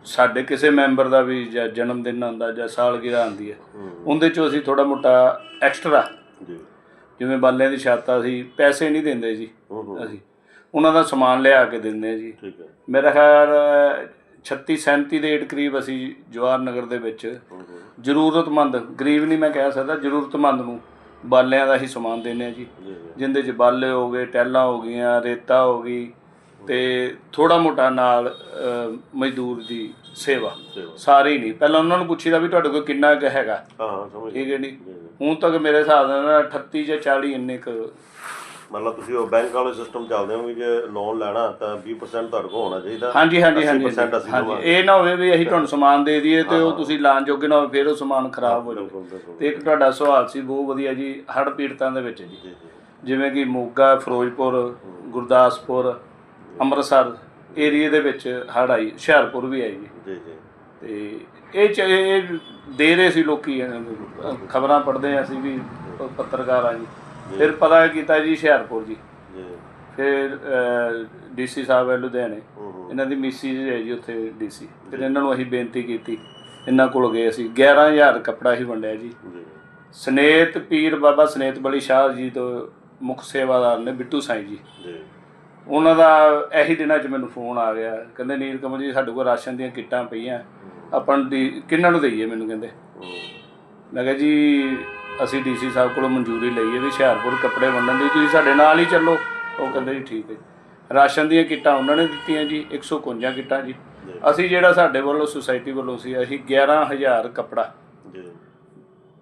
ਸਾਡੇ ਕਿਸੇ ਮੈਂਬਰ ਦਾ ਵੀ ਜਾਂ ਜਨਮ ਦਿਨ ਆਉਂਦਾ ਜਾਂ ਸਾਲਗਿਰਾ ਆਉਂਦੀ ਹੈ ਹੂੰ ਉਹਦੇ ਚੋਂ ਅਸੀਂ ਥੋੜਾ ਮੋਟਾ ਐਕਸਟਰਾ ਜੀ। ਜਿਵੇਂ ਬਾਲਿਆਂ ਦੀ ਛੱਤ ਆ ਅਸੀਂ ਪੈਸੇ ਨਹੀਂ ਦਿੰਦੇ ਜੀ ਅਸੀਂ। ਉਹਨਾਂ ਦਾ ਸਮਾਨ ਲਿਆ ਕੇ ਦਿੰਦੇ ਆ ਜੀ। ਠੀਕ ਹੈ। ਮੇਰਾ ਖਿਆਲ 36 37 ਦੇ ਏਟ ਕਰੀਬ ਅਸੀਂ ਜਵਾਹਰ ਨਗਰ ਦੇ ਵਿੱਚ ਜ਼ਰੂਰਤਮੰਦ ਗਰੀਬ ਨਹੀਂ ਮੈਂ ਕਹਿ ਸਕਦਾ ਜ਼ਰੂਰਤਮੰਦ ਨੂੰ ਬਾਲਿਆਂ ਦਾ ਹੀ ਸਮਾਨ ਦਿੰਦੇ ਆ ਜੀ। ਜਿੰਦੇ ਚ ਬਾਲੇ ਹੋ ਗਏ ਟੈਲਾਂ ਹੋ ਗਈਆਂ ਰੇਤਾ ਹੋ ਗਈ ਤੇ ਥੋੜਾ ਮੋਟਾ ਨਾਲ ਮਜ਼ਦੂਰ ਦੀ ਸੇਵਾ। ਸਾਰੀ ਨਹੀਂ। ਪਹਿਲਾਂ ਉਹਨਾਂ ਨੂੰ ਪੁੱਛੀਦਾ ਵੀ ਤੁਹਾਡੇ ਕੋਲ ਕਿੰਨਾ ਕੁ ਹੈਗਾ। ਹਾਂ ਸਮਝ ਠੀਕ ਹੈ ਜੀ। ਹੁਣ ਤੱਕ ਮੇਰੇ ਹਿਸਾਬ ਨਾਲ 38 ਜਾਂ 40 ਇੰਨੇ ਕੁ ਮਤਲਬ ਤੁਸੀਂ ਉਹ ਬੈਂਕ ਵਾਲੇ ਸਿਸਟਮ ਚੱਲਦੇ ਹੋ ਵੀ ਜੇ ਲੋਨ ਲੈਣਾ ਤਾਂ 20% ਤੁਹਾਡੇ ਕੋਲ ਹੋਣਾ ਚਾਹੀਦਾ। ਹਾਂਜੀ ਹਾਂਜੀ ਹਾਂਜੀ 80% ਅਸੀਂ ਹਾਂਜੀ। ਦੇਵਾਂਗੇ। ਇਹ ਨਾ ਹੋਵੇ ਵੀ ਅਸੀਂ ਤੁਹਾਨੂੰ ਸਮਾਨ ਦੇ ਦਈਏ ਤੇ ਉਹ ਤੁਸੀਂ ਲਾਣ ਜੋਗੇ ਨਾ ਹੋਵੇ ਫਿਰ ਉਹ ਸਮਾਨ ਖਰਾਬ ਹੋ ਜਾਵੇ। ਤੇ ਇੱਕ ਤੁਹਾਡਾ ਸਵਾਲ ਸੀ ਬਹੁਤ ਵਧੀਆ ਜੀ ਹੜ੍ਹ ਪੀੜਤਾਂ ਦੇ ਵਿੱਚ ਜੀ। ਜਿਵੇਂ ਕਿ ਮੋਗਾ ਫਿਰੋਜ਼ਪੁਰ ਗੁਰਦਾਸਪੁਰ ਅੰਮ੍ਰਿਤਸਰ ਏਰੀਏ ਦੇ ਵਿੱਚ ਹੜ੍ਹ ਆਈ ਹੁਸ਼ਿਆਰਪੁਰ ਵੀ ਆਈ। ਜੀ ਜੀ। ਜੀ ਤੇ ਇਹ ਚ ਇਹ ਦੇ ਰਹੇ ਸੀ ਲੋਕੀ ਖਬਰਾਂ ਪੜ੍ਹਦੇ ਆ ਅਸੀਂ ਵੀ ਪ- ਪੱਤਰਕਾਰ ਆ ਜੀ। ਫਿਰ ਪਤਾ ਕੀਤਾ ਜੀ ਹੁਸ਼ਿਆਰਪੁਰ ਜੀ। ਜੀ। ਫਿਰ ਡੀਸੀ ਸਾਹਿਬ ਹੈ ਲੁਧਿਆਣੇ। ਹੂੰ ਹੂੰ। ਇਹਨਾਂ ਦੀ ਮਿਸਿਸ ਹੈ ਜੀ ਉੱਥੇ ਡੀਸੀ ਫਿਰ ਇਹਨਾਂ ਨੂੰ ਅਸੀਂ ਬੇਨਤੀ ਕੀਤੀ ਇਹਨਾਂ ਕੋਲ ਗਏ ਅਸੀਂ। 11000 ਕੱਪੜਾ ਹੀ ਵੰਡਿਆ ਜੀ। ਜੀ। ਸਨੇਤ ਪੀਰ ਬਾਬਾ ਸਨੇਤ ਬਲੀ ਸ਼ਾਹ ਜੀ ਤੋਂ ਮੁੱਖ ਸੇਵਾਦਾਰ ਨੇ ਬਿੱਟੂ ਸਾਈਂ ਜੀ। ਜੀ। ਉਹਨਾਂ ਦਾ ਇਹੀ ਦਿਨਾਂ 'ਚ ਮੈਨੂੰ ਫੋਨ ਆ ਗਿਆ। ਕਹਿੰਦੇ ਨੀਲ ਕਮਲ ਜੀ ਸਾਡੇ ਕੋਲ ਰਾਸ਼ਨ ਦੀਆਂ ਕਿੱਟਾਂ ਪਈਆਂ। ਆਪਾਂ ਦੀ ਕਿੰਨਾਂ ਨੂੰ ਦਈਏ? ਮੈਨੂੰ ਕਹਿੰਦੇ। ਮੈਂ ਕਿਹਾ ਜੀ ਅਸੀਂ ਡੀਸੀ ਸਾਹਿਬ ਕੋਲੋਂ ਮਨਜ਼ੂਰੀ ਲਈ ਹੈ ਵੀ ਹੁਸ਼ਿਆਰਪੁਰ ਕੱਪੜੇ ਵੰਡਣ ਦੀ। ਤੁਸੀਂ ਸਾਡੇ ਨਾਲ ਹੀ ਚੱਲੋ। ਉਹ ਕਹਿੰਦੇ ਜੀ ਠੀਕ ਹੈ ਰਾਸ਼ਨ ਦੀਆਂ ਕਿੱਟਾਂ ਉਹਨਾਂ ਨੇ ਦਿੱਤੀਆਂ ਜੀ 151 ਕਿੱਟਾਂ ਜੀ। ਅਸੀਂ ਜਿਹੜਾ ਸਾਡੇ ਵੱਲੋਂ ਸੁਸਾਇਟੀ ਵੱਲੋਂ ਸੀ ਅਸੀਂ 11000 ਕੱਪੜਾ। ਜੀ।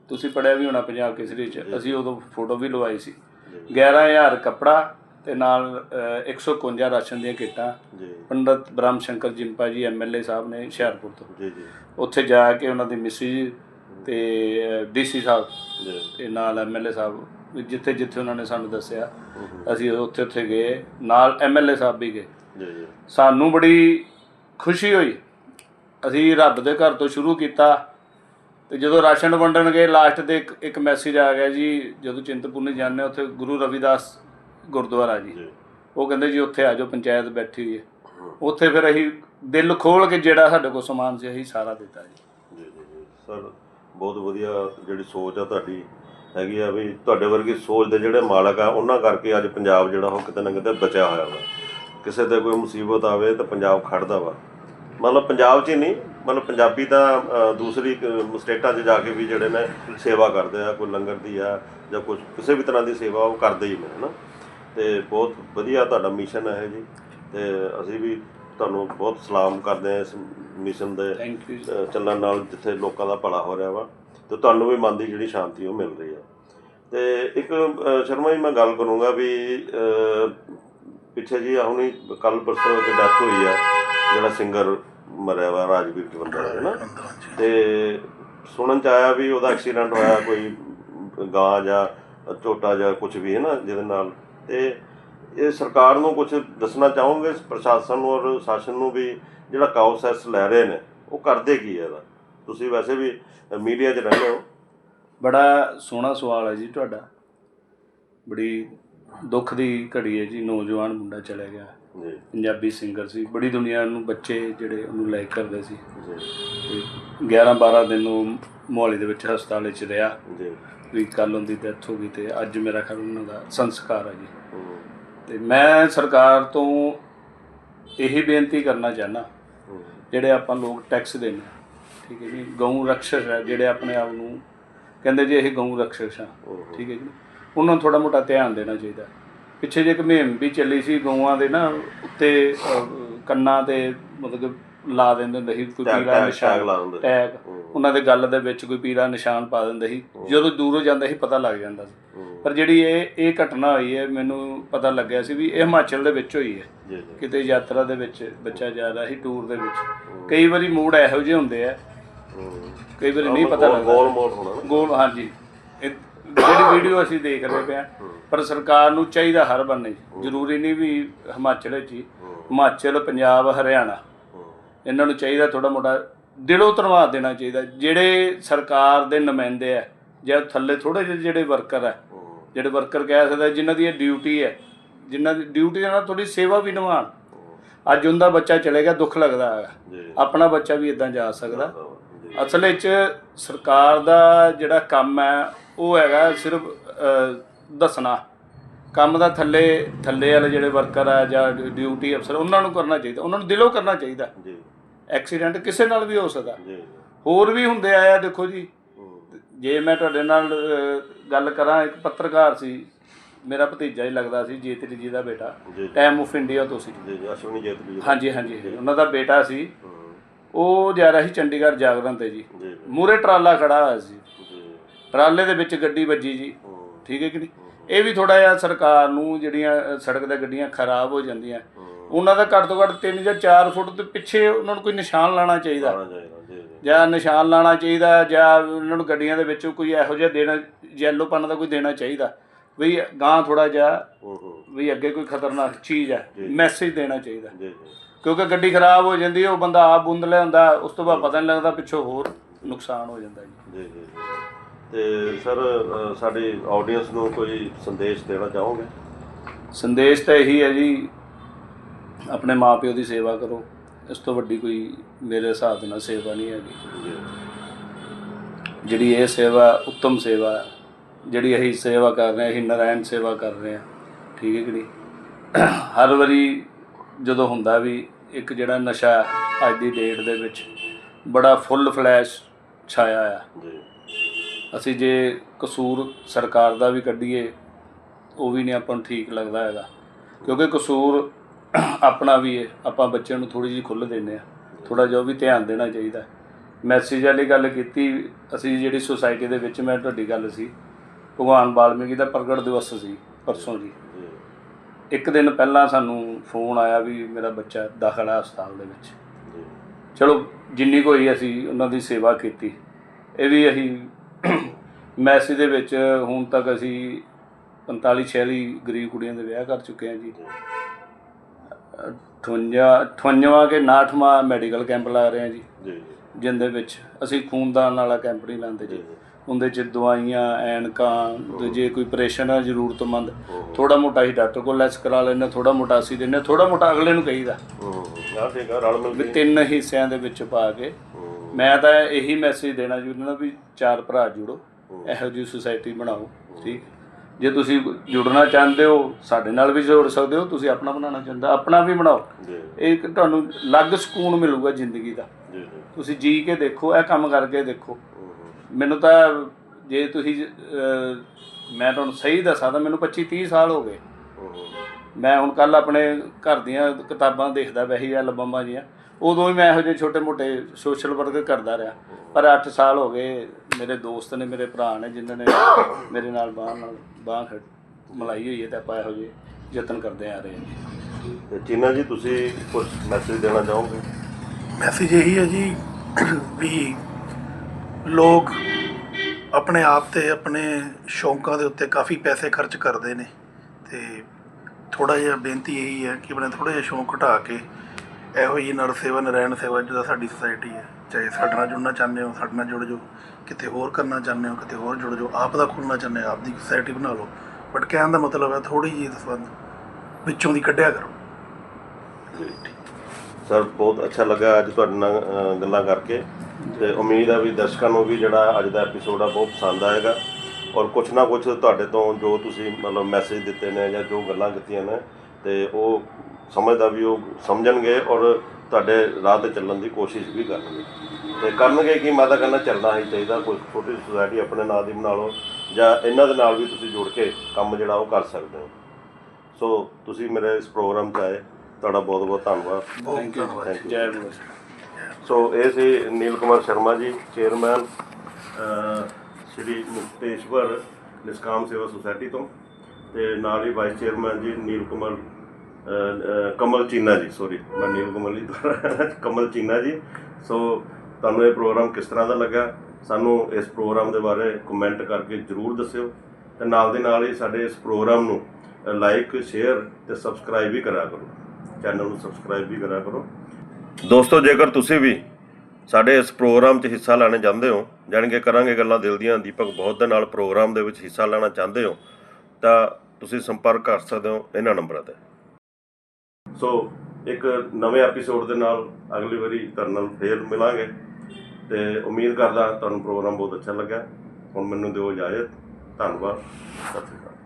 ਤੁਸੀਂ ਪੜਿਆ ਵੀ ਹੋਣਾ ਪੰਜਾਬ ਕੇਸਰੀ ਚ। ਅਸੀਂ ਉਦੋਂ ਫੋਟੋ ਵੀ ਲਵਾਈ ਸੀ। ਜੀ। 11000 ਕੱਪੜਾ ਤੇ ਨਾਲ ਅ, 151 ਰਾਸ਼ਨ ਦੀਆਂ ਕਿੱਟਾਂ ਜੀ। ਪੰਡਤ ਬ੍ਰਹਮ ਸ਼ੰਕਰ ਜਿੰਪਾ ਜੀ ਐਮਐਲਏ ਸਾਹਿਬ ਨੇ ਹੁਸ਼ਿਆਰਪੁਰ ਤੋਂ। ਜੀ ਜੀ। ਉੱਥੇ ਜਾ ਕੇ ਉਹਨਾਂ ਦੀ ਮਿਸਿਸ ਤੇ ਡੀਸੀ ਸਾਹਿਬ ਜੀ। ਤੇ ਨਾਲ ਐਮਐਲਏ ਸਾਹਿਬ ਜਿੱਥੇ ਜਿੱਥੇ ਉਹਨਾਂ ਨੇ ਸਾਨੂੰ ਦੱਸਿਆ ਅਸੀਂ ਉੱਥੇ ਉੱਥੇ ਗਏ ਨਾਲ ਐਮਐਲਏ ਸਾਹਿਬ ਵੀ ਗਏ। ਜੀ ਜੀ। ਸਾਨੂੰ ਬੜੀ ਖੁਸ਼ੀ ਹੋਈ। ਅਸੀਂ ਰੱਬ ਦੇ ਘਰ ਤੋਂ ਸ਼ੁਰੂ ਕੀਤਾ ਤੇ ਜਦੋਂ ਰਾਸ਼ਨ ਵੰਡਣ ਗਏ ਲਾਸਟ ਤੇ ਇੱਕ ਇੱਕ ਮੈਸੇਜ ਆ ਗਿਆ ਜੀ ਜਦੋਂ ਚਿੰਤਪੁਰਨੀ ਜਾਂਦੇ ਉੱਥੇ ਗੁਰੂ ਰਵਿਦਾਸ ਗੁਰਦੁਆਰਾ ਜੀ। ਉਹ ਕਹਿੰਦੇ ਜੀ ਉੱਥੇ ਆ ਜਾਓ ਪੰਚਾਇਤ ਬੈਠੀ ਹੋਈ ਹੈ। ਉੱਥੇ ਫਿਰ ਅਸੀਂ ਦਿਲ ਖੋਲ ਕੇ ਜਿਹੜਾ ਸਾਡੇ ਕੋਲ ਸਮਾਨ ਸੀ ਅਸੀਂ ਸਾਰਾ ਦਿੱਤਾ ਜੀ। ਜੀ ਜੀ ਜੀ। ਸਰ ਬਹੁਤ ਵਧੀਆ ਜਿਹੜੀ ਸੋਚ ਆ ਤੁਹਾਡੀ ਹੈਗੀ ਆ ਵੀ ਤੁਹਾਡੇ ਵਰਗੀ ਸੋਚ ਦੇ ਜਿਹੜੇ ਮਾਲਕ ਆ ਉਹਨਾਂ ਕਰਕੇ ਅੱਜ ਪੰਜਾਬ ਜਿਹੜਾ ਉਹ ਕਿਤੇ ਨਾ ਕਿਤੇ ਬਚਿਆ ਹੋਇਆ ਵਾ। ਕਿਸੇ ਤੇ ਕੋਈ ਮੁਸੀਬਤ ਆਵੇ ਤਾਂ ਪੰਜਾਬ ਖੜਦਾ ਵਾ। ਮਤਲਬ ਪੰਜਾਬ 'ਚ ਹੀ ਨਹੀਂ ਮਤਲਬ ਪੰਜਾਬੀ ਤਾਂ ਦੂਸਰੀ ਸਟੇਟਾਂ 'ਚ ਜਾ ਕੇ ਵੀ ਜਿਹੜੇ ਨੇ ਸੇਵਾ ਕਰਦੇ ਆ ਕੋਈ ਲੰਗਰ ਦੀ ਆ ਜਾਂ ਕੁਝ ਕਿਸੇ ਵੀ ਤਰ੍ਹਾਂ ਦੀ ਸੇਵਾ ਉਹ ਕਰਦੇ ਹੀ ਨੇ ਹਨਾ? ਤੇ ਬਹੁਤ ਵਧੀਆ ਤੁਹਾਡਾ ਮਿਸ਼ਨ ਹੈ ਜੀ। ਤੇ ਅਸੀਂ ਵੀ ਤੁਹਾਨੂੰ ਬਹੁਤ ਸਲਾਮ ਕਰਦੇ ਹਾਂ ਇਸ ਮਿਸ਼ਨ ਦੇ ਚੱਲਣ ਨਾਲ ਜਿੱਥੇ ਲੋਕਾਂ ਦਾ ਭਲਾ ਹੋ ਰਿਹਾ ਵਾ। ਤੇ ਤੁਹਾਨੂੰ ਵੀ ਮਨ ਦੀ ਜਿਹੜੀ ਸ਼ਾਂਤੀ ਉਹ ਮਿਲ ਰਹੀ ਆ ਤੇ ਇੱਕ ਸ਼ਰਮਾ ਜੀ ਮੈਂ ਗੱਲ ਕਰੂੰਗਾ ਵੀ ਪਿੱਛੇ ਜੀ ਹੁਣੀ ਕੱਲ ਪਰਸੋਂ ਇੱਕ ਡੈਥ ਹੋਈ ਆ ਜਿਹੜਾ ਸਿੰਗਰ ਮਰਿਆ ਵਾ ਰਾਜਵੀਰ ਜਵੰਦਾ ਹੈ ਨਾ। ਤੇ ਸੁਣਨ ਚ ਆਇਆ ਵੀ ਉਹਦਾ ਐਕਸੀਡੈਂਟ ਹੋਇਆ ਕੋਈ ਗਾਂ ਜਾਂ ਝੋਟਾ ਜਾਂ ਕੁਝ ਵੀ ਹੈ ਨਾ ਜਿਹਦੇ ਨਾਲ ਤੇ ਇਹ ਸਰਕਾਰ ਨੂੰ ਕੁਝ ਦੱਸਣਾ ਚਾਹੋਗੇ? ਪ੍ਰਸ਼ਾਸਨ ਨੂੰ ਔਰ ਸ਼ਾਸਨ ਨੂੰ ਵੀ ਜਿਹੜਾ ਕਾਉਸੈਸ ਲੈ ਰਹੇ ਨੇ ਉਹ ਕਰਦੇ ਕੀ ਹੈ ਇਹਦਾ? ਤੁਸੀਂ ਵੈਸੇ ਵੀ ਮੀਡੀਆ 'ਚ ਰਹਿੰਦੇ ਹੋ। ਬੜਾ ਸੋਹਣਾ ਸਵਾਲ ਹੈ ਜੀ ਤੁਹਾਡਾ। ਬੜੀ ਦੁੱਖ ਦੀ ਘੜੀ ਹੈ ਜੀ ਨੌਜਵਾਨ ਮੁੰਡਾ ਚਲਾ ਗਿਆ। ਜੀ। ਪੰਜਾਬੀ ਸਿੰਗਰ ਸੀ। ਬੜੀ ਦੁਨੀਆ ਨੂੰ ਬੱਚੇ ਜਿਹੜੇ ਉਹਨੂੰ ਲਾਈਕ ਕਰਦੇ ਸੀ। ਜੀ। ਤੇ 11 12 ਦਿਨ ਉਹ ਮੋਹਾਲੀ ਦੇ ਵਿੱਚ ਹਸਪਤਾਲ ਵਿੱਚ ਰਿਹਾ। ਜੀ। ਵੀ ਕੱਲ ਉਹਦੀ ਡੈਥ ਹੋ ਗਈ ਤੇ ਅੱਜ ਮੇਰਾ ਖਿਆਲ ਉਹਨਾਂ ਦਾ ਸੰਸਕਾਰ ਹੈ ਜੀ। ਤੇ ਮੈਂ ਸਰਕਾਰ ਤੋਂ ਇਹੀ ਬੇਨਤੀ ਕਰਨਾ ਚਾਹਨਾ ਜਿਹੜੇ ਆਪਾਂ ਲੋਕ ਟੈਕਸ ਦੇਣੇ ਠੀਕ ਹੈ ਜੀ ਗਊ ਰਕਸ਼ਕ ਹੈ ਜਿਹੜੇ ਆਪਣੇ ਆਪ ਨੂੰ ਕਹਿੰਦੇ ਜੀ ਇਹ ਗਊ ਰਕਸ਼ਕ ਆ ਹੂੰ, ਠੀਕ ਹੈ ਜੀ। ਉਹਨਾਂ ਨੂੰ ਥੋੜਾ ਮੋਟਾ ਧਿਆਨ ਦੇਣਾ ਚਾਹੀਦਾ। ਪਿੱਛੇ ਜੇ ਇੱਕ ਮੁਹਿੰਮ ਵੀ ਚੱਲੀ ਸੀ ਗਊਆਂ ਦੇ ਨਾ ਉੱਤੇ ਕੰਨਾਂ ਤੇ ਮਤਲਬ ਲਾ ਦਿੰਦੇ ਹੁੰਦੇ ਸੀ ਕੋਈ ਪੀਲਾ ਨਿਸ਼ਾਨ ਲਾ ਦਿੰਦੇ ਸੀ। ਟੈਗ। ਉਹਨਾਂ ਦੇ ਗੱਲ ਦੇ ਵਿੱਚ ਕੋਈ ਪੀਲਾ ਨਿਸ਼ਾਨ ਪਾ ਦਿੰਦੇ ਸੀ। ਜਦੋਂ ਦੂਰੋਂ ਜਾਂਦਾ ਸੀ ਪਤਾ ਲੱਗ ਜਾਂਦਾ ਸੀ। ਪਰ ਜਿਹੜੀ ਇਹ ਇਹ ਘਟਨਾ ਹੋਈ ਹੈ ਮੈਨੂੰ ਪਤਾ ਲੱਗਿਆ ਸੀ ਵੀ ਇਹ ਹਿਮਾਚਲ ਦੇ ਵਿੱਚ ਹੋਈ ਹੈ। ਕਿਤੇ ਯਾਤਰਾ ਦੇ ਵਿੱਚ ਬੱਚਾ ਜਾ ਰਿਹਾ ਸੀ ਟੂਰ ਦੇ ਵਿੱਚ। ਕਈ ਵਾਰੀ ਮੂਡ ਇਹੋ ਜਿਹੇ ਹੁੰਦੇ ਆ। ਕਈ ਵਾਰੀ ਨਹੀਂ ਪਤਾ ਲੱਗਦਾ। ਗੋਲ ਮੋੜ ਹੋਣਾ ਗੋਲ ਹਾਂਜੀ। ਜਿਹੜੀ ਵੀਡੀਓ ਅਸੀਂ ਦੇਖ ਰਹੇ ਹਾਂ। ਪਰ ਸਰਕਾਰ ਨੂੰ ਚਾਹੀਦਾ ਹਰ ਬੰਨੇ। ਜ਼ਰੂਰੀ ਨਹੀਂ ਵੀ ਹਿਮਾਚਲ ਵਿੱਚ ਹੀ। ਹਿਮਾਚਲ ਪੰਜਾਬ ਹਰਿਆਣਾ। ਇਹਨਾਂ ਨੂੰ ਚਾਹੀਦਾ ਥੋੜਾ ਮੋਟਾ ਦਿਲੋਂ ਧੰਨਵਾਦ ਦੇਣਾ ਚਾਹੀਦਾ। ਜਿਹੜੇ ਸਰਕਾਰ ਦੇ ਨੁਮਾਇੰਦੇ ਆ ਜਾਂ ਥੱਲੇ ਥੋੜੇ ਜਿਹੇ ਜਿਹੜੇ ਵਰਕਰ ਆ ਜਿਹੜੇ ਵਰਕਰ ਕਹਿ ਸਕਦਾ ਜਿਨ੍ਹਾਂ ਦੀ ਇਹ ਡਿਊਟੀ ਹੈ ਜਿਨ੍ਹਾਂ ਦੀ ਡਿਊਟੀ ਨਾਲ ਥੋੜੀ ਸੇਵਾ ਵੀ ਨਿਭਾਉਣ। ਅੱਜ ਉਹਦਾ ਬੱਚਾ ਚਲੇ ਗਿਆ ਦੁੱਖ ਲੱਗਦਾ ਹੈ ਆਪਣਾ ਬੱਚਾ ਵੀ ਇਦਾਂ ਜਾ ਸਕਦਾ। ਅਸਲ ਵਿੱਚ ਸਰਕਾਰ ਦਾ ਜਿਹੜਾ ਕੰਮ ਹੈ ਉਹ ਹੈਗਾ ਸਿਰਫ ਦੱਸਣਾ। ਕੰਮ ਦਾ ਥੱਲੇ ਥੱਲੇ ਵਾਲੇ ਜਿਹੜੇ ਵਰਕਰ ਆ ਜਾਂ ਡਿਊਟੀ ਅਫਸਰ ਉਹਨਾਂ ਨੂੰ ਕਰਨਾ ਚਾਹੀਦਾ। ਉਹਨਾਂ ਨੂੰ ਦਿਲੋਂ ਕਰਨਾ ਚਾਹੀਦਾ। ਜੀ। ਐਕਸੀਡੈਂਟ ਕਿਸੇ ਨਾਲ ਵੀ ਹੋ ਸਕਦਾ। ਜੀ। ਹੋਰ ਵੀ ਹੁੰਦੇ ਆਇਆ ਦੇਖੋ ਜੀ। ਜੇ ਮੈਂ ਤੁਹਾਡੇ ਨਾਲ ਗੱਲ ਕਰਾਂ ਇੱਕ ਪੱਤਰਕਾਰ ਸੀ ਮੇਰਾ ਭਤੀਜਾ ਹੀ ਲੱਗਦਾ ਸੀ ਜੇਤਰੀ ਜੀ ਦਾ ਬੇਟਾ। ਟਾਈਮ ਆਫ ਇੰਡੀਆ ਤੋਂ ਸੀ। ਜੀ ਜੀ ਅਸ਼ਵਨੀ ਜੇਤਲੀ ਜੀ ਹਾਂਜੀ ਹਾਂਜੀ ਉਹਨਾਂ ਦਾ ਬੇਟਾ ਸੀ। ਉਹ ਜਾ ਰਿਹਾ ਸੀ ਚੰਡੀਗੜ੍ਹ ਜਾਗਰਣ ਤੇ ਜੀ। ਮੂਰੇ ਟਰਾਲਾ ਖੜਾ ਹੋਇਆ ਸੀ। ਟਰਾਲੇ ਦੇ ਵਿੱਚ ਗੱਡੀ ਵੱਜੀ ਜੀ। ਠੀਕ ਹੈ ਕਿ ਨਹੀਂ? ਇਹ ਵੀ ਥੋੜਾ ਜਿਹਾ ਸਰਕਾਰ ਨੂੰ ਜਿਹੜੀਆਂ ਸੜਕ ਤੇ ਗੱਡੀਆਂ ਖਰਾਬ ਹੋ ਜਾਂਦੀਆਂ। ਉਹਨਾਂ ਦਾ ਘੱਟ ਤੋਂ ਘੱਟ 3 ਜਾਂ 4 ਫੁੱਟ ਦੇ ਪਿੱਛੇ ਉਹਨਾਂ ਨੂੰ ਕੋਈ ਨਿਸ਼ਾਨ ਲਾਣਾ ਚਾਹੀਦਾ। ਜੀ ਨਿਸ਼ਾਨ ਲਾਣਾ ਚਾਹੀਦਾ ਜਾਂ ਉਹਨਾਂ ਨੂੰ ਗੱਡੀਆਂ ਦੇ ਵਿੱਚ ਕੋਈ ਇਹੋ ਜਿਹਾ ਦੇਣਾ ਯੈਲੋ ਪਨ ਦਾ ਕੋਈ ਦੇਣਾ ਚਾਹੀਦਾ। ਵੀ ਗਾਂ ਥੋੜਾ ਜਿਹਾ ਵੀ ਅੱਗੇ ਕੋਈ ਖਤਰਨਾਕ ਚੀਜ਼ ਹੈ ਮੈਸੇਜ ਦੇਣਾ ਚਾਹੀਦਾ। ਕਿਉਂਕਿ ਗੱਡੀ ਖਰਾਬ ਹੋ ਜਾਂਦੀ ਹੈ ਉਹ ਬੰਦਾ ਆਪ ਬੁੰਦਲੇ ਹੁੰਦਾ ਉਸ ਤੋਂ ਬਾਅਦ ਪਤਾ ਨਹੀਂ ਲੱਗਦਾ ਪਿੱਛੋਂ ਹੋਰ ਨੁਕਸਾਨ ਹੋ ਜਾਂਦਾ ਜੀ। ਜੀ। ਤੇ ਸਰ ਸਾਡੀ ਆਡੀਅנס ਨੂੰ ਕੋਈ ਸੰਦੇਸ਼ ਦੇਣਾ ਚਾਹੋਗੇ? ਸੰਦੇਸ਼ ਤਾਂ ਇਹੀ ਹੈ ਜੀ ਆਪਣੇ ਮਾਪਿਓ ਦੀ ਸੇਵਾ ਕਰੋ। ਇਸ ਤੋਂ ਵੱਡੀ ਕੋਈ ਮੇਰੇ ਹਿਸਾਬ ਦੇ ਨਾਲ ਸੇਵਾ ਨਹੀਂ ਹੈਗੀ। ਜਿਹੜੀ ਇਹ ਸੇਵਾ ਉੱਤਮ ਸੇਵਾ ਹੈ ਜਿਹੜੀ ਅਸੀਂ ਸੇਵਾ ਕਰ ਰਹੇ ਹਾਂ ਅਸੀਂ ਨਾਰਾਇਣ ਸੇਵਾ ਕਰ ਰਹੇ ਹਾਂ ਠੀਕ ਹੈ ਕਿ ਨਹੀਂ? ਹਰ ਵਾਰੀ ਜਦੋਂ ਹੁੰਦਾ ਵੀ ਇੱਕ ਜਿਹੜਾ ਨਸ਼ਾ ਅੱਜ ਦੀ ਡੇਟ ਦੇ ਵਿੱਚ ਬੜਾ ਫੁੱਲ ਫਲੈਸ਼ ਛਾਇਆ ਆ। ਅਸੀਂ ਜੇ ਕਸੂਰ ਸਰਕਾਰ ਦਾ ਵੀ ਕੱਢੀਏ ਉਹ ਵੀ ਨਹੀਂ ਆਪਾਂ ਨੂੰ ਠੀਕ ਲੱਗਦਾ ਹੈਗਾ। ਕਿਉਂਕਿ ਕਸੂਰ ਆਪਣਾ ਵੀ ਹੈ ਆਪਾਂ ਬੱਚਿਆਂ ਨੂੰ ਥੋੜੀ ਜਿਹੀ ਖੁੱਲ੍ਹ ਦਿੰਦੇ ਆ ਥੋੜਾ ਜਿਹਾ ਵੀ ਧਿਆਨ ਦੇਣਾ ਚਾਹੀਦਾ। ਮੈਸੇਜ ਵਾਲੀ ਗੱਲ ਕੀਤੀ ਅਸੀਂ ਜਿਹੜੀ ਸੁਸਾਇਟੀ ਦੇ ਵਿੱਚ ਮੈਂ ਤੁਹਾਡੀ ਗੱਲ ਸੀ ਭਗਵਾਨ ਵਾਲਮੀਕੀ ਦਾ ਪ੍ਰਗਟ ਦਿਵਸ ਸੀ ਪਰਸੋਂ ਜੀ। ਇੱਕ ਦਿਨ ਪਹਿਲਾਂ ਸਾਨੂੰ ਫੋਨ ਆਇਆ ਵੀ ਮੇਰਾ ਬੱਚਾ ਦਾਖਲ ਹੈ ਹਸਪਤਾਲ ਦੇ ਵਿੱਚ। ਚਲੋ ਜਿੰਨੀ ਕੋਈ ਅਸੀਂ ਉਹਨਾਂ ਦੀ ਸੇਵਾ ਕੀਤੀ। ਇਹ ਵੀ ਅਸੀਂ ਮੈਸੇਜ ਦੇ ਵਿੱਚ ਹੁਣ ਤੱਕ ਅਸੀਂ 45 46 ਗਰੀਬ ਕੁੜੀਆਂ ਦੇ ਵਿਆਹ ਕਰ ਚੁੱਕੇ ਹਾਂ ਜੀ। 58 58ਵਾਂ ਕੇ 59ਵਾਂ ਮੈਡੀਕਲ ਕੈਂਪ ਲਾ ਰਹੇ ਹਾਂ ਜੀ। ਜੀ ਜਿੰਦੇ ਵਿੱਚ ਅਸੀਂ ਖੂਨਦਾਨ ਵਾਲਾ ਕੈਂਪ ਨਹੀਂ ਲਾਉਂਦੇ ਜੀ। ਉਹਦੇ ਚ ਦਵਾਈਆਂ ਐਨਕਾਂ ਤੇ ਜੇ ਕੋਈ ਆਪਰੇਸ਼ਨ ਹੈ ਜ਼ਰੂਰਤਮੰਦ ਥੋੜਾ ਮੋਟਾ ਹੀ ਡਾਕਟਰ ਕੋਲ ਲੈਸ ਕਰਾ ਲੈਂਦੇ ਥੋੜਾ ਮੋਟਾ ਅਸੀਂ ਦਿੰਦੇ ਥੋੜਾ ਮੋਟਾ ਅਗਲੇ ਨੂੰ ਕਹੀਦਾ। ਹੂੰ ਆ ਠੀਕ ਆ ਰਲ ਮਿਲ ਵੀ ਕੇ। ਤਿੰਨ ਹਿੱਸਿਆਂ ਦੇ ਵਿੱਚ ਪਾ ਕੇ ਮੈਂ ਤਾਂ ਇਹੀ ਮੈਸੇਜ ਦੇਣਾ ਚਾਹੁੰਦਾ ਵੀ ਚਾਰ ਭਰਾ ਜੁੜੋ ਇਹੋ ਜਿਹੀ ਸੁਸਾਇਟੀ ਬਣਾਓ ਠੀਕ? ਜੇ ਤੁਸੀਂ ਜੁੜਨਾ ਚਾਹੁੰਦੇ ਹੋ ਸਾਡੇ ਨਾਲ ਵੀ ਜੁੜ ਸਕਦੇ ਹੋ ਤੁਸੀਂ ਆਪਣਾ ਬਣਾਉਣਾ ਚਾਹੁੰਦਾ ਆਪਣਾ ਵੀ ਬਣਾਓ। ਇਹ ਇੱਕ ਤੁਹਾਨੂੰ ਅਲੱਗ ਸਕੂਨ ਮਿਲੂਗਾ ਜ਼ਿੰਦਗੀ ਦਾ। ਤੁਸੀਂ ਜੀ ਕੇ ਦੇਖੋ ਇਹ ਕੰਮ ਕਰਕੇ ਦੇਖੋ। ਮੈਨੂੰ ਤਾਂ ਜੇ ਤੁਸੀਂ ਮੈਂ ਤੁਹਾਨੂੰ ਸਹੀ ਦੱਸਾਂ ਤਾਂ ਮੈਨੂੰ 25 30 ਸਾਲ ਹੋ ਗਏ। ਮੈਂ ਹੁਣ ਕੱਲ ਆਪਣੇ ਘਰ ਦੀਆਂ ਕਿਤਾਬਾਂ ਦੇਖਦਾ ਪਿਆ ਸੀ ਐਲਬਮਾਂ ਜੀਆਂ। ਉਦੋਂ ਹੀ ਮੈਂ ਇਹੋ ਜਿਹੇ ਛੋਟੇ ਮੋਟੇ ਸੋਸ਼ਲ ਵਰਕ ਕਰਦਾ ਰਿਹਾ। ਪਰ 8 ਸਾਲ ਹੋ ਗਏ ਮੇਰੇ ਦੋਸਤ ਨੇ ਮੇਰੇ ਭਰਾ ਨੇ ਜਿਨ੍ਹਾਂ ਨੇ ਮੇਰੇ ਨਾਲ ਬਾਂਹ ਨਾਲ ਬਾਂਹ ਖੜ ਮਲਾਈ ਹੋਈ ਹੈ ਤੇ ਆਪਾਂ ਇਹੋ ਜਿਹੇ ਯਤਨ ਕਰਦੇ ਆ ਰਹੇ ਹਾਂ। ਚੀਨਾ ਜੀ ਤੁਸੀਂ ਕੁਝ ਮੈਸੇਜ ਦੇਣਾ ਚਾਹੋਗੇ? ਮੈਸੇਜ ਇਹੀ ਹੈ ਜੀ ਵੀ ਲੋਕ ਆਪਣੇ ਆਪ ਤੇ ਆਪਣੇ ਸ਼ੌਂਕਾਂ ਦੇ ਉੱਤੇ ਕਾਫੀ ਪੈਸੇ ਖਰਚ ਕਰਦੇ ਨੇ ਤੇ ਥੋੜਾ ਜਿਹਾ ਬੇਨਤੀ ਇਹੀ ਹੈ ਕਿ ਆਪਣੇ ਥੋੜਾ ਜਿਹਾ ਸ਼ੌਂਕ ਘਟਾ ਕੇ ਇਹੋ ਜਿਹੀ ਨਰ ਸੇਵਾ ਨਰਾਇਣ ਸੇਵਾ ਜਿਹਦਾ ਸਾਡੀ ਸੁਸਾਇਟੀ ਹੈ। ਚਾਹੇ ਸਾਡੇ ਨਾਲ ਜੁੜਨਾ ਚਾਹੁੰਦੇ ਹੋ, ਸਾਡੇ ਨਾਲ ਜੁੜ ਜਾਓ। ਕਿਤੇ ਹੋਰ ਕਰਨਾ ਚਾਹੁੰਦੇ ਹੋ, ਕਿਤੇ ਹੋਰ ਜੁੜ ਜਾਓ। ਆਪ ਦਾ ਖੁੱਲਣਾ ਚਾਹੁੰਦੇ ਹੋ, ਆਪ ਦੀ ਸੁਸਾਇਟੀ ਬਣਾ ਲਓ। ਬਟ ਕਹਿਣ ਦਾ ਮਤਲਬ ਹੈ ਥੋੜੀ ਜਿਹੀ ਸੰਬੰਧ ਵਿੱਚੋਂ ਦੀ ਕੱਢਿਆ ਕਰੋ। ਸਰ ਬਹੁਤ ਅੱਛਾ ਲੱਗਾ ਅੱਜ ਤੁਹਾਡੇ ਨਾਲ ਗੱਲਾਂ ਕਰਕੇ। ਤੇ ਉਮੀਦ ਆ ਵੀ ਦਰਸ਼ਕਾਂ ਨੂੰ ਵੀ ਜਿਹੜਾ ਅੱਜ ਦਾ ਐਪੀਸੋਡ ਆ ਬਹੁਤ ਪਸੰਦ ਆਏਗਾ। ਔਰ ਕੁਛ ਨਾ ਕੁਛ ਤੁਹਾਡੇ ਤੋਂ ਜੋ ਤੁਸੀਂ ਮਤਲਬ ਮੈਸੇਜ ਦਿੱਤੇ ਨੇ ਜਾਂ ਜੋ ਗੱਲਾਂ ਕੀਤੀਆਂ ਨੇ, ਤੇ ਉਹ ਸਮਝਦਾ ਵੀ ਉਹ ਸਮਝਣਗੇ ਔਰ ਤੁਹਾਡੇ ਰਾਹ ਤੇ ਚੱਲਣ ਦੀ ਕੋਸ਼ਿਸ਼ ਵੀ ਕਰਨਗੇ। ਤੇ ਕਰਨਗੇ ਕਿ? ਮੈਂ ਤਾਂ ਕਹਿੰਦਾ ਚੱਲਣਾ ਹੀ ਚਾਹੀਦਾ ਕੋਈ ਛੋਟੀ ਸੁਸਾਇਟੀ ਆਪਣੇ ਨਾਂ ਦੀ ਬਣਾ ਲਓ ਜਾਂ ਇਹਨਾਂ ਦੇ ਨਾਲ ਵੀ ਤੁਸੀਂ ਜੁੜ ਕੇ ਕੰਮ ਜਿਹੜਾ ਉਹ ਕਰ ਸਕਦੇ ਹੋ। ਸੋ ਤੁਸੀਂ ਮੇਰੇ ਇਸ ਪ੍ਰੋਗਰਾਮ 'ਚ ਆਏ ਤੁਹਾਡਾ ਬਹੁਤ ਬਹੁਤ ਧੰਨਵਾਦ ਥੈਂਕ ਯੂ. ਜੈ ਗੁਰੂ ਸੋ ਇਹ ਸੀ ਨੀਲ ਕੁਮਾਰ ਸ਼ਰਮਾ ਜੀ ਚੇਅਰਮੈਨ ਅ, ਸ਼੍ਰੀ ਮੁਕਤੇਸ਼ਵਰ ਨਿਸ਼ਕਾਮ ਸੇਵਾ ਸੁਸਾਇਟੀ ਤੋਂ ਤੇ ਨਾਲ ਹੀ ਵਾਈਸ ਚੇਅਰਮੈਨ ਜੀ ਨੀਲ ਕੁਮਾਰ ਕਮਲ ਚੀਨਾ ਜੀ ਸੌਰੀ ਮੈਂ ਨੀਲ ਕਮਲ ਜੀ ਦੁਬਾਰਾ ਕਮਲ ਚੀਨਾ ਜੀ। ਸੋ ਤੁਹਾਨੂੰ ਇਹ ਪ੍ਰੋਗਰਾਮ ਕਿਸ ਤਰ੍ਹਾਂ ਦਾ ਲੱਗਾ? ਸਾਨੂੰ ਇਸ ਪ੍ਰੋਗਰਾਮ ਦੇ ਬਾਰੇ ਕਮੈਂਟ ਕਰਕੇ ਜਰੂਰ ਦੱਸਿਓ। ਤੇ ਨਾਲ ਦੇ ਨਾਲ ਹੀ ਸਾਡੇ ਇਸ ਪ੍ਰੋਗਰਾਮ ਨੂੰ ਲਾਈਕ ਸ਼ੇਅਰ ਤੇ ਸਬਸਕ੍ਰਾਈਬ ਵੀ ਕਰਿਆ ਕਰੋ। ਚੈਨਲ ਨੂੰ ਸਬਸਕ੍ਰਾਈਬ ਵੀ ਕਰਿਆ ਕਰੋ। ਦੋਸਤੋ, ਜੇਕਰ ਤੁਸੀਂ ਵੀ ਸਾਡੇ ਇਸ ਪ੍ਰੋਗਰਾਮ 'ਚ ਹਿੱਸਾ ਲੈਣਾ ਚਾਹੁੰਦੇ ਹੋ, ਜਾਣੀ ਕਿ ਕਰਾਂਗੇ ਗੱਲਾਂ ਦਿਲ ਦੀਆਂ, ਦੀਪਕ ਬਹੁਤ ਦੇ ਨਾਲ ਪ੍ਰੋਗਰਾਮ ਦੇ ਵਿੱਚ ਹਿੱਸਾ ਲੈਣਾ ਚਾਹੁੰਦੇ ਹੋ, ਤਾਂ ਤੁਸੀਂ ਸੰਪਰਕ ਕਰ ਸਕਦੇ ਹੋ ਇਹਨਾਂ ਨੰਬਰਾਂ ਤੇ। ਸੋ ਇੱਕ ਨਵੇਂ ਐਪੀਸੋਡ ਦੇ ਨਾਲ ਅਗਲੀ ਵਾਰੀ ਤੁਹਾਡੇ ਨਾਲ ਫੇਰ ਮਿਲਾਂਗੇ ਤੇ ਉਮੀਦ ਕਰਦਾ ਤੁਹਾਨੂੰ ਪ੍ਰੋਗਰਾਮ ਬਹੁਤ ਅੱਛਾ ਲੱਗਾ ਹੁਣ ਮੈਨੂੰ ਦਿਓ ਇਜਾਜ਼ਤ। ਧੰਨਵਾਦ। ਸਤਿ ਸ਼੍ਰੀ ਅਕਾਲ।